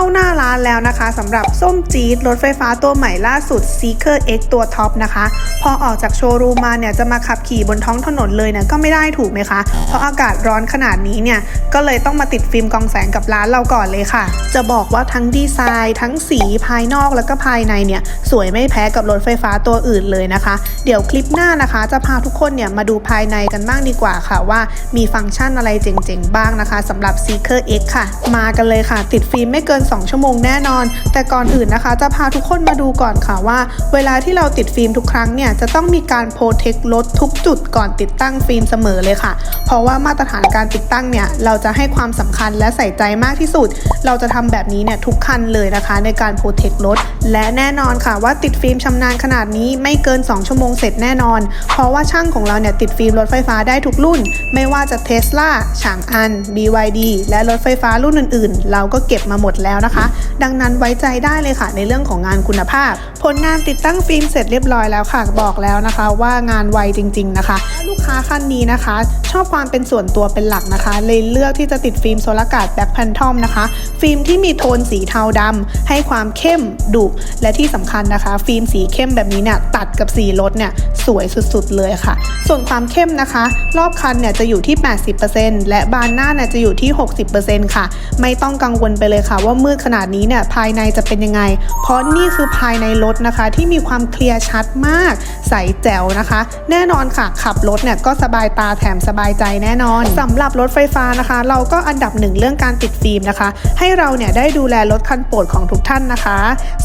าหน้าร้านแล้วนะคะสำหรับส้มจี๊ดรถไฟฟ้าตัวใหม่ล่าสุด Seeker X ตัวท็อปนะคะ พอออกจากโชว์รูมมาเนี่ยจะมาขับขี่บนท้องถนนเลยเนี่ยก็ไม่ได้ถูกไหมคะ เพราะอากาศร้อนขนาดนี้เนี่ยก็เลยต้องมาติดฟิล์มกองแสงกับร้านเราก่อนเลยค่ะ จะบอกว่าทั้งดีไซน์ทั้งสีภายนอกแล้วก็ภายในเนี่ยสวยไม่แพ้กับรถไฟฟ้าตัวอื่นเลยนะคะ เดี๋ยวคลิปหน้านะคะ จะพาทุกคนเนี่ยมาดูภายในกันบ้างดีกว่าค่ะว่ามีฟังก์ชันอะไรเจ๋งๆบ้างนะคะสำหรับ Seeker X ค่ะ มากันเลยค่ะ ติดฟิล์มไม่เกิน2 ชั่วโมงแน่นอน แต่ก่อนอื่นนะคะ จะพาทุกคนมาดูก่อนค่ะว่า เวลาที่เราติดฟิล์มทุกครั้งเนี่ยจะต้องมีการโปรเทครถทุกจุดก่อนติดตั้งฟิล์มเสมอเลยค่ะ เพราะว่ามาตรฐานการติดตั้งเนี่ยเราจะให้ความสำคัญและใส่ใจมากที่สุด เราจะทำแบบนี้เนี่ยทุกคันเลยนะคะ ในการโปรเทครถและแน่นอนค่ะว่าติดฟิล์มชำนาญขนาดนี้ไม่เกิน 2 ชั่วโมงเสร็จแน่นอน เพราะว่าช่างของเราเนี่ยติดฟิล์มรถไฟฟ้าได้ทุกรุ่น ไม่ว่าจะเทสลาฉางอัน BYD และรถไฟฟ้ารุ่นอื่นๆ เราก็เก็บมาหมดแล้วนะคะ ดังนั้นไว้ใจได้เลยค่ะในเรื่องของงานคุณภาพ ผลงานติดตั้งฟิล์มเสร็จเรียบร้อยแล้วค่ะบอกแล้วนะคะ ว่างานไวจริง ๆ นะคะ ลูกค้าคันนี้นะคะ ชอบความเป็นส่วนตัวเป็นหลักนะคะ เลยเลือกที่จะติดฟิล์มโซลากาดแบ็คแพนทอมนะคะ ฟิล์มที่มีโทนสีเทาดำให้ความเข้มดุและที่สำคัญนะคะ ฟิล์มสีเข้มแบบนี้เนี่ยตัดกับสีรถเนี่ยสวยสุดๆเลยค่ะ ส่วนความเข้มนะคะ รอบคันเนี่ยจะอยู่ที่ 80%และบานหน้าเนี่ยจะอยู่ที่ 60%ค่ะ ไม่ต้องกังวลไปเลยค่ะ ว่ามืดขนาดนี้เนี่ยภายในจะเป็นยังไง เพราะนี่คือภายในรถนะคะ ที่มีความเคลียร์ชัดมาก ใสแจ๋วนะคะ แน่นอนค่ะขับรถเนี่ยก็สบายตาแถมสบายใจแน่นอนสำหรับรถไฟฟ้านะคะ เราก็อันดับหนึ่งเรื่องการติดฟิล์มนะคะ ให้เราเนี่ยได้ดูแลรถคันโปรดของทุกท่านนะคะ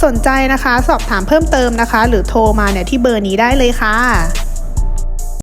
สนใจนะคะ สอบถามเพิ่มเติมนะคะ หรือโทรมาเนี่ยที่เบอร์นี้ได้เลยค่ะ